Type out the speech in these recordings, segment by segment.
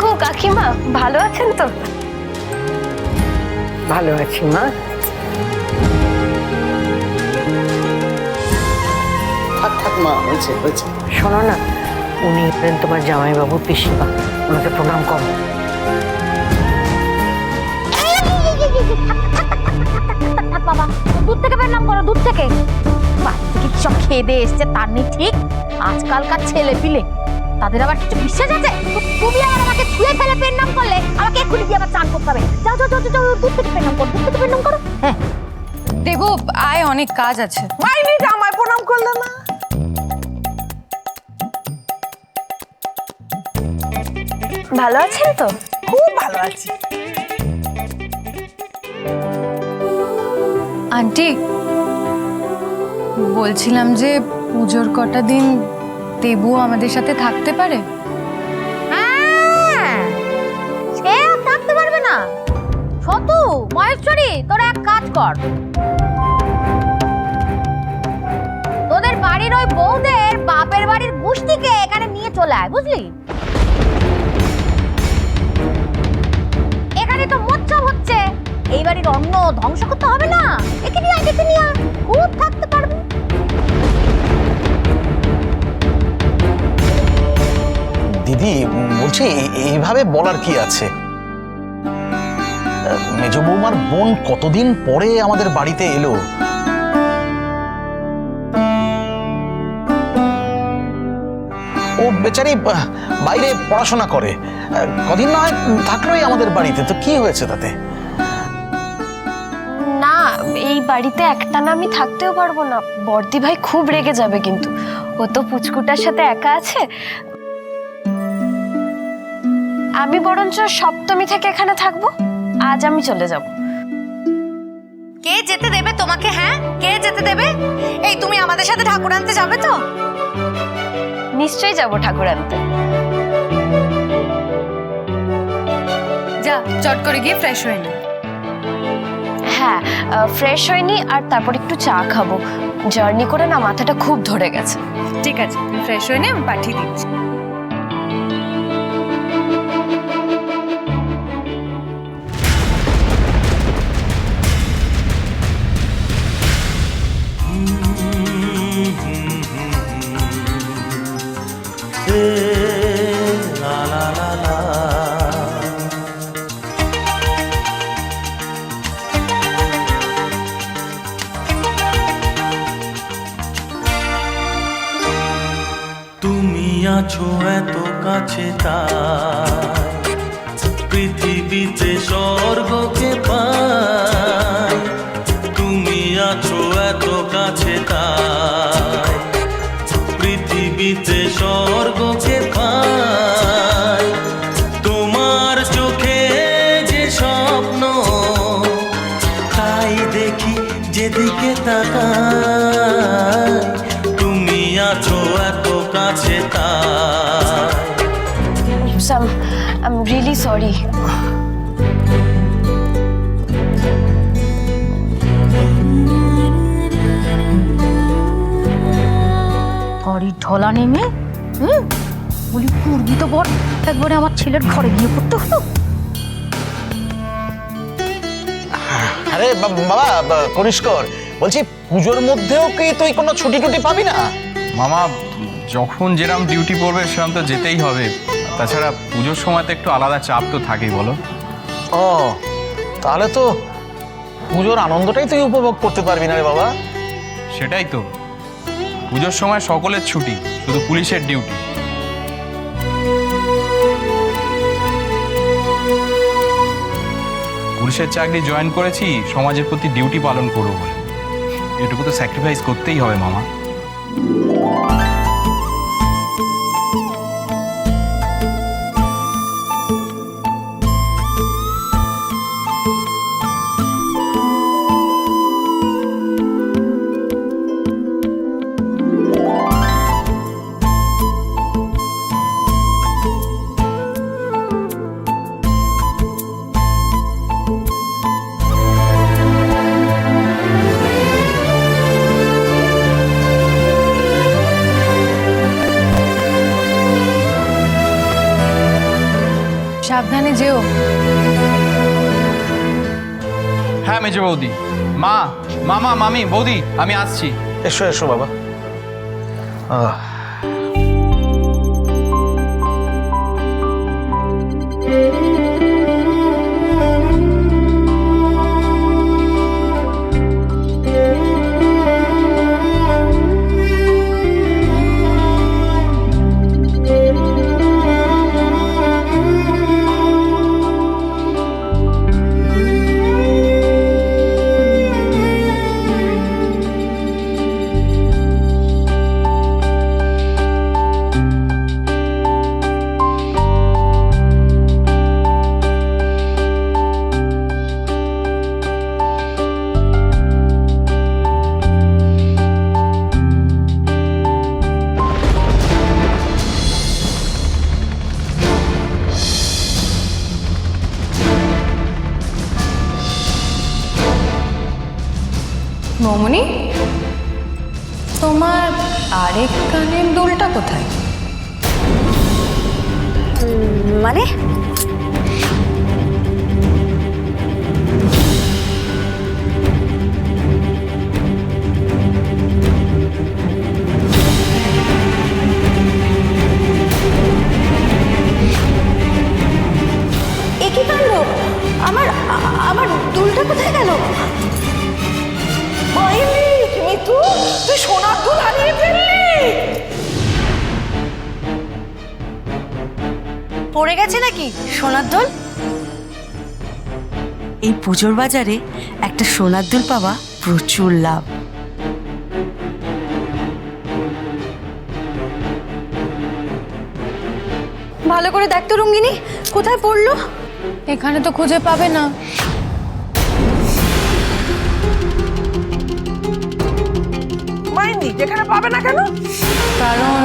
কাকু কাকিমা ভালো আছেন তো? ভালো আছি মা। থাক থাক মা হয়েছে হয়েছে। শোনো না উনি হলেন তোমার জামাইবাবু পিসিমা। ওনাকে প্রণাম করো। থাক বাবা দূর থেকে বের নাম করো দূর থেকে। বাড়ি থেকে কি সব খেয়ে দিয়ে এসছে তার নেই ঠিক। আজকালকার ছেলে পিলে তাদের আবার কিছু বিশ্বাস আছে? তুমি আবার আমাকে ছুঁয়ে ফেলে পেন নাম করলে? আমাকে এক্ষুনি দিয়ে আবার চান করতে হবে। যাও যাও যাও যাও, দূর থেকে পেন নাম করো দূর থেকে পেন নাম করো। হ্যাঁ। দেবু আয় অনেক কাজ আছে। মাইনি জামাই প্রণাম করলে না। ভালো আছেন তো? খুব ভালো আছি। আন্টি বলছিলাম যে পুজোর কটা দিন দেবু আমাদের সাথে থাকতে পারে? হ্যাঁ সে মহেশ্বরী, তোরা এক কাজ কর। তোদের বাড়ির ওই বউদের বাপের বাড়ির গুষ্টিকে এখানে নিয়ে চলে আয়, বুঝলি? এখানে তো মোচ্ছব হচ্ছে। এই বাড়ির অন্ন ধ্বংস করতে হবে না। একে নিয়ে আয় নিয়ে খুব থাকতে দিদি বলছি এইভাবে বলার কি আছে? মেজ বৌমার বোন কতদিন পরে আমাদের বাড়িতে এলো? ও বেচারি বাইরে পড়াশোনা করে। কদিন না হয় থাকলোই আমাদের বাড়িতে, তো কি হয়েছে তাতে? না, এই বাড়িতে একটানা আমি থাকতেও পারব না। বর্দি ভাই খুব রেগে যাবে কিন্তু। ও তো পুচকুটার সাথে একা আছে আমি বরঞ্চ সপ্তমী থেকে এখানে থাকব। আজ আমি চলে যাব। কে যেতে দেবে তোমাকে হ্যাঁ? কে যেতে দেবে? এই তুমি আমাদের সাথে ঠাকুর আনতে যাবে তো? নিশ্চয়ই যাব ঠাকুর আনতে। যা চট করে গিয়ে ফ্রেশ হয়ে নে। হ্যাঁ ফ্রেশ হয়নি আর তারপর একটু চা খাব। জার্নি করে না মাথাটা খুব ধরে গেছে। ঠিক আছে ফ্রেশ হয়ে নে আমি পাঠিয়ে দিচ্ছি। এত কাছে তাই আই রিয়েলি সরি ঘড়ির ঢলা নেমে হুম? বলি কুর্দি তো বট একবারে আমার ছেলের ঘরে গিয়ে পড়তে হলো। আরে বাবা কনিষ্কর বলছি পুজোর মধ্যেও কি তুই কোনো ছুটি টুটি পাবি না? মামা যখন যেরকম ডিউটি পড়বে সেরকম তো যেতেই হবে। তাছাড়া পুজোর সময় তো একটু আলাদা চাপ তো থাকেই বলো। ও তাহলে তো পুজোর আনন্দটাই তুই উপভোগ করতে পারবি না রে বাবা। সেটাই তো। পুজোর সময় সকলের ছুটি শুধু পুলিশের ডিউটি পুলিশের চাকরি জয়েন করেছি সমাজের প্রতি ডিউটি পালন করব বলে। এটুকু তো স্যাক্রিফাইস করতেই হবে মামা। Música যেও। হ্যাঁ মেজো বৌদি। মা মামা মামি বৌদি আমি আসছি। এসো এসো বাবা। আহ, সোনার দোল? এই পুজোর বাজারে একটা সোনার দুল পাওয়া প্রচুর লাভ। ভালো করে দেখ তো রঙ্গিনী কোথায় পড়ল? এখানে তো খুঁজে পাবে না। মাইনি যেখানে পাবে না কেন? কারণ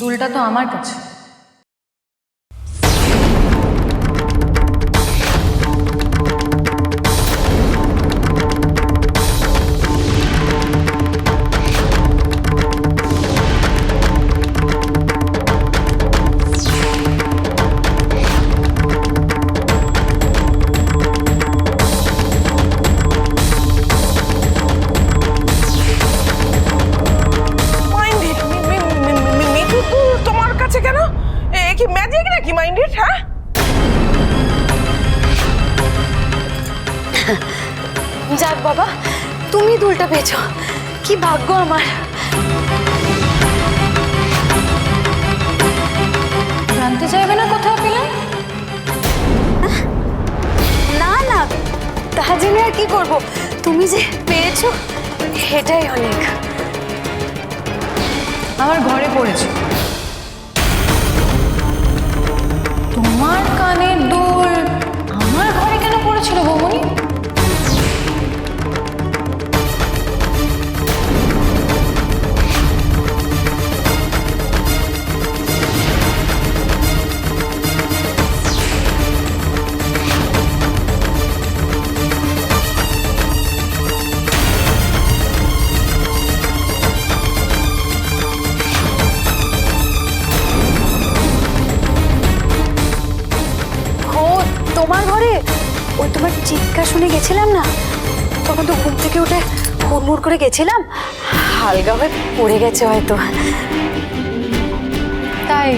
দুলটা তো আমার কাছে। কেন? এ কি ম্যাজিক নাকি মাইন্ডেড হ্যাঁ? যাক বাবা তুমি দুলটা পেয়েছ। কি ভাগ্য আমার। জানতে চাইবে না কোথাও পেলাম না না তা জেনে আর কি করব? তুমি যে পেয়েছ সেটাই অনেক। আমার ঘরে পড়েছে। তোমার কানের দুল। আমার ঘরে কেন পড়েছিল বৌমনি? গেছিলাম না? তখন তো ঘুম থেকে উঠে হুড়মুড় করে গেছিলাম। হালকা হয়ে পড়ে গেছে হয়তো। তাই?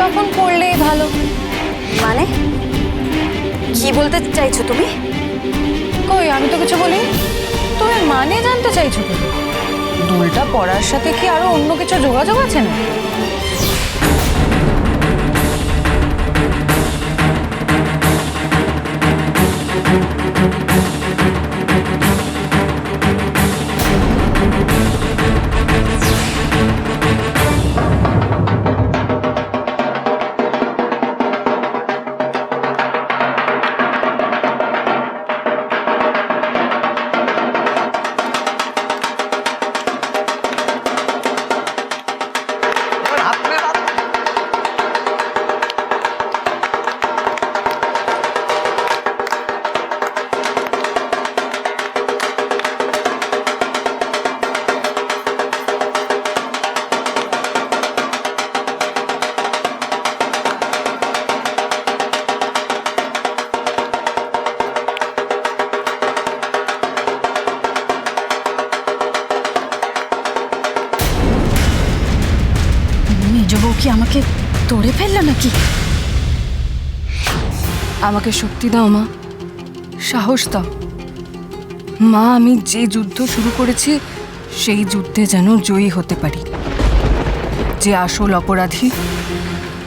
তখন পড়লেই ভালো। মানে? কি বলতে চাইছো তুমি? কই আমি তো কিছু বলি তুমি মানে জানতে চাইছো কেন? দুলটা পড়ার সাথে কি আরও অন্য কিছু যোগাযোগ আছে না হাত আমাকে শক্তি দাও, মা। সাহস দাও। মা, আমি যে যুদ্ধ শুরু করেছি, সেই যুদ্ধে যেন জয়ী হতে পারি। যে আসল অপরাধী,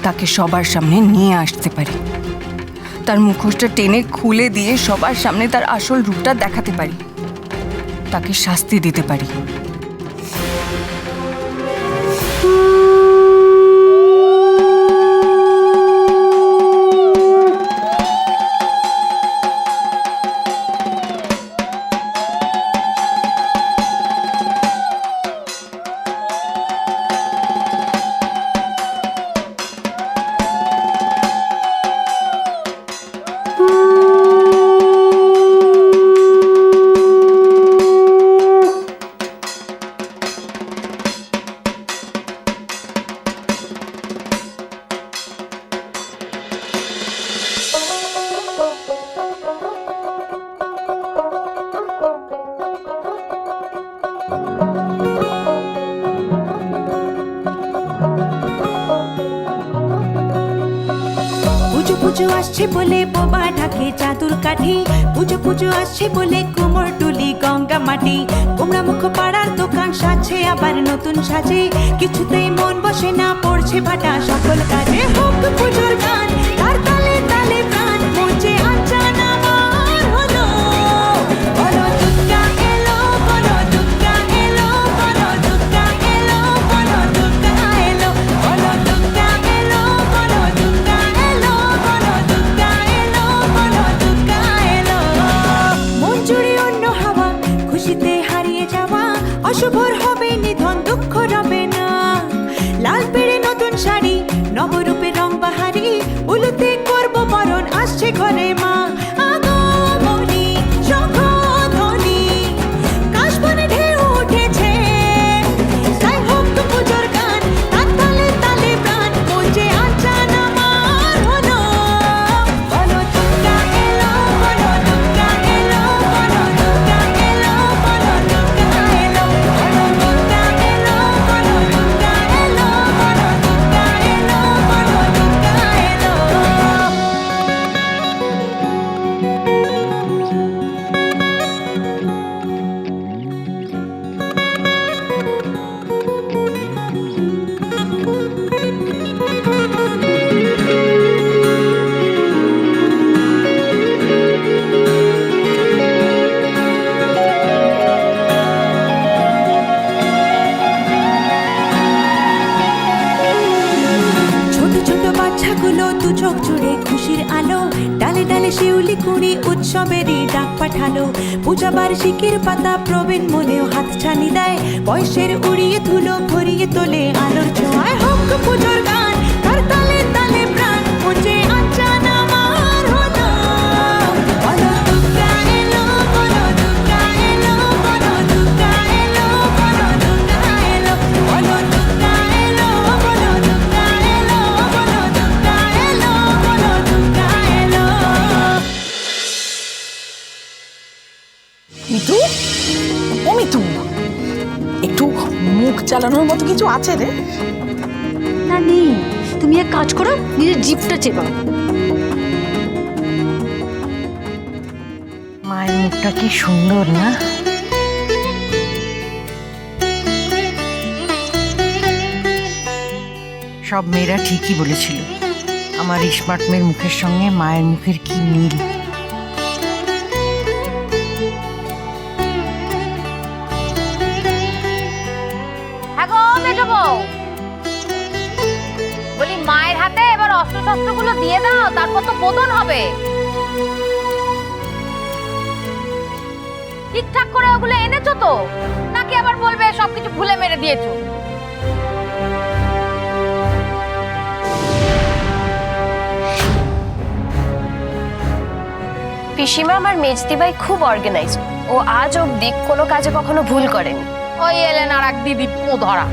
তাকে সবার সামনে নিয়ে আসতে পারি। তার মুখোশটা টেনে খুলে দিয়ে সবার সামনে তার আসল রূপটা দেখাতে পারি। তাকে শাস্তি দিতে পারি। আসছে বলে বোবা ঢাকে চাদুর কাঠি। পুজো পুজো আসছে বলে কুমোর টুলি গঙ্গা মাটি। কুমড়া মুখ পাড়ার দোকান সাজছে, আবার নতুন সাজে। কিছুতেই মন বসে না, পড়ছে ভাটা। সকল কাজে হোক পুজোর গান। বার্ষিকীর পাতা প্রবীণ মনেও হাত ছানি দেয়। বয়সের উড়িয়ে ধুলো ভরিয়ে তোলে আলোর ছোঁয়ায়। হোক পুজোর চালানোর মতো কিছু আছে রে? না নেই। তুমি এক কাজ করো নিজের জিপটা চেপাও মায়ের মুখটা কি সুন্দর না? সব মেয়েরা ঠিকই বলেছিল আমার স্মার্ট মেয়ের মুখের সঙ্গে মায়ের মুখের কি মিল? এবার দিয়ে দাও তারপর তো বোধন হবে। ঠিকঠাক করে ওগুলো এনেছো তো? নাকি আবার বলবে সবকিছু ভুলে মেরে দিয়েছ? পিসিমা আমার মেজদিবাই খুব অর্গানাইজড ও আজ অবধি কোনো কাজে কখনো ভুল করেনি। ওই এলেন আর এক দিদি পো ধরা।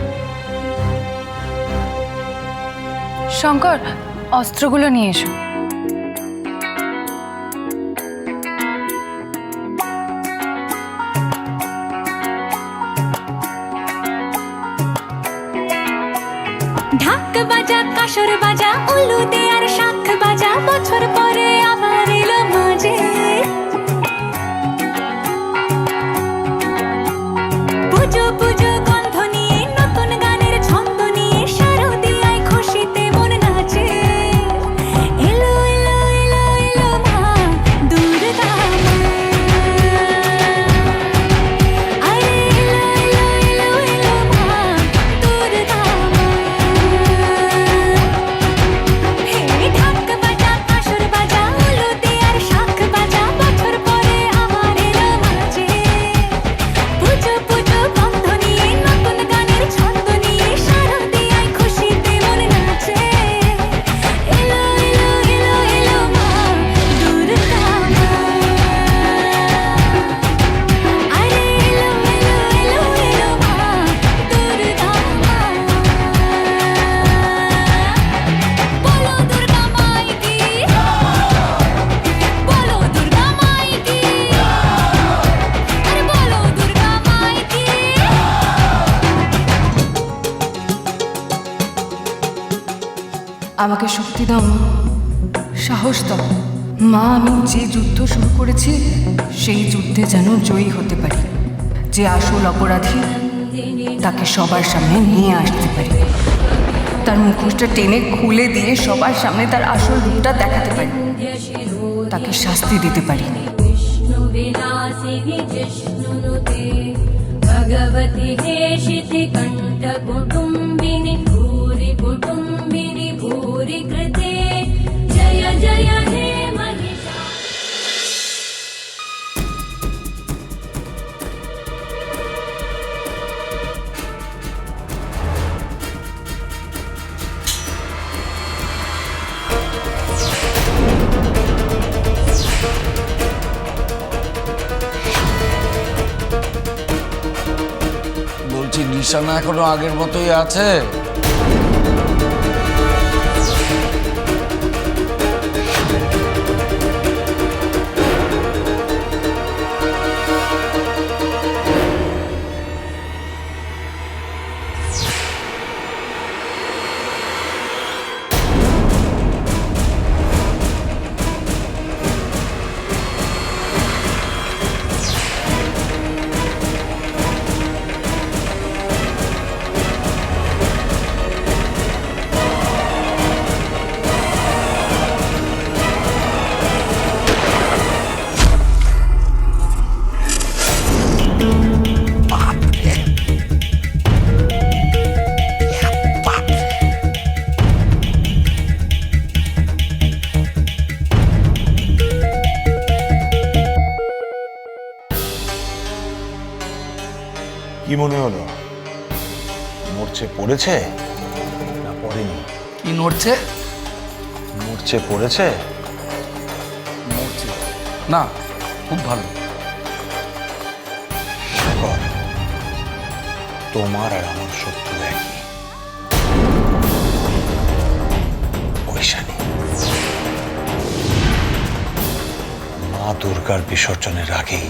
শঙ্কর অস্ত্রগুলো নিয়ে এসো। ঢাক বাজা কাসর বাজা উলুদে আমাকে শক্তি দাও, মা। সাহস দাও। মা, আমি যে যুদ্ধ শুরু করেছি, সেই যুদ্ধে যেন জয়ী হতে পারি। যে আসল অপরাধী, তাকে সবার সামনে নিয়ে আসতে পারি। তার মুখোশটা টেনে খুলে দিয়ে সবার সামনে তার আসল রূপটা দেখাতে পারি। তাকে শাস্তি দিতে পারি। ভগবতী হে শিতি কণ্ঠ কুটুম্বিনী, ভূরি কুটুম্বিনী। নিশানা এখনও আগের মতোই আছে? কি মনে হলো? মরছে পড়েছে? না পড়েনি। কি নড়ছে? মরছে পড়েছে? নড়ছে না খুব ভালো। শেখর, তোমার আর আমার শত্রু একই। ঐশানী মা দুর্গার বিসর্জনের আগেই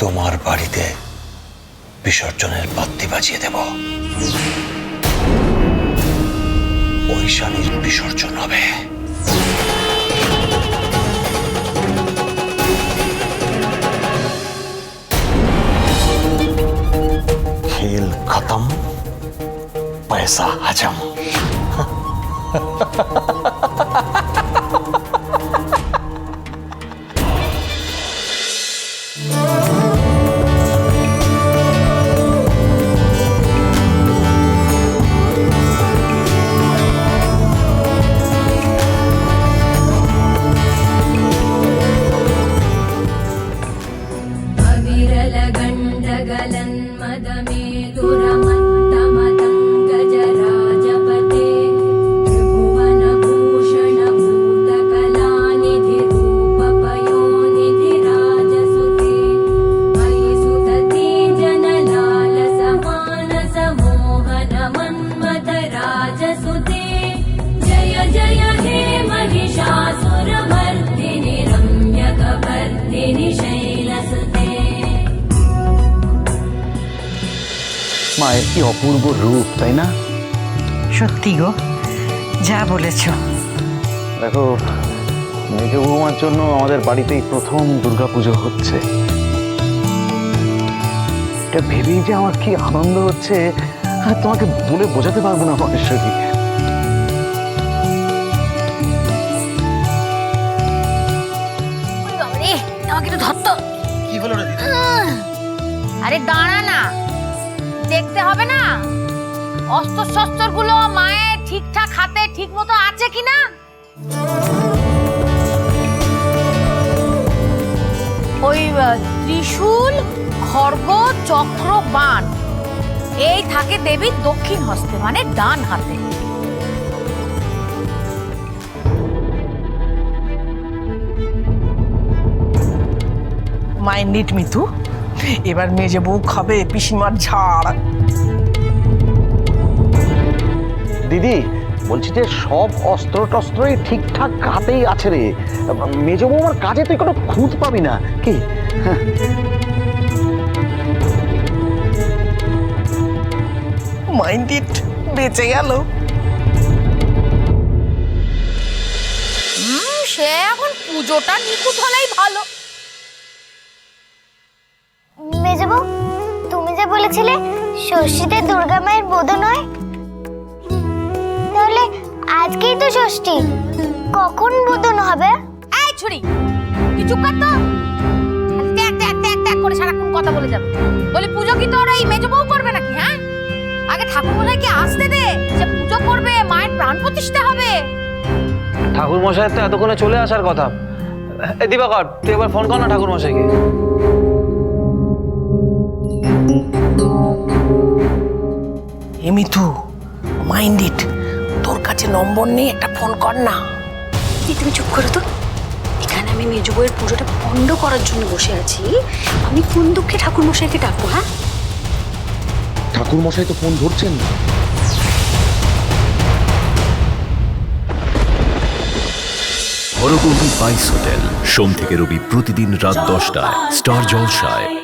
তোমার বাড়িতে বিসর্জনের বাত্তি বাজিয়ে দেব। ওই স্বামীর বিসর্জন হবে। খেল খতম পয়সা হজম। অপূর্ব রূপ তাই না? সত্যি গো যা বলেছ। দেখো মেজ বৌমার জন্য আমাদের বাড়িতেই প্রথম দুর্গাপুজো হচ্ছে। এটা ভেবেই যে আমার কি আনন্দ হচ্ছে আর তোমাকে বলে বোঝাতে পারব না মহেশ্বরী আরে দাঁড়া না। দেখতে হবে না? অস্ত্র শস্ত্রগুলো মায়ের ঠিকঠাক হাতে ঠিক মতো আছে কিনা? ওই ত্রিশূল, খর্গ, চক্র, বাণ, এই থাকে দেবীর দক্ষিণ হস্তে মানে ডান হাতে। মাইন্ড ইট মিতু এবার মেজে বউ খাবে পিসিমার ঝাড়। দিদি বলছি যে সব অস্ত্র টস্ত্রই ঠিকঠাক হাতেই আছে রে। মেজ বৌমার কাজে তুই কোনো খুঁত পাবি না কি? মাইন্ড ইট বেঁচে গেল। সে এখন পুজোটা নিখুঁত হলেই বলেছিলে ষষ্ঠীতে দুর্গা মায়ের বোধন নয়? তাহলে আজকেই তো ষষ্ঠী। কখন বোধন হবে? এই ছুরি তুই চুপ কর তো। ট্যাক ট্যাক ট্যাক ট্যাক করে সারাক্ষণ কথা বলে যাবে। বলি পুজো কি তোর এই মেজ বউ করবে নাকি হ্যাঁ? আগে ঠাকুর মশাইকে আসতে দে সে পুজো করবে মায়ের প্রাণ প্রতিষ্ঠা হবে। ঠাকুর মশাইয়ের তো এতক্ষণে চলে আসার কথা। এ দিবাকর তুই একবার ফোন কর না ঠাকুর মশাইকে। এ মিতু মাইন্ড ইট তোর কাছে নম্বর নেই একটা ফোন কর না। এই তুমি চুপ করো তো। এখানে আমি মেজো বইয়ের পুজোটা পণ্ড করার জন্য বসে আছি। আমি কোন দুঃখে ঠাকুর মশাইকে ডাকবো হ্যাঁ? ঠাকুর মশাই তো ফোন ধরছেন। না হরগৌরী বাইস হোটেল সোম থেকে রবি প্রতিদিন রাত দশটায় স্টার জলসায়।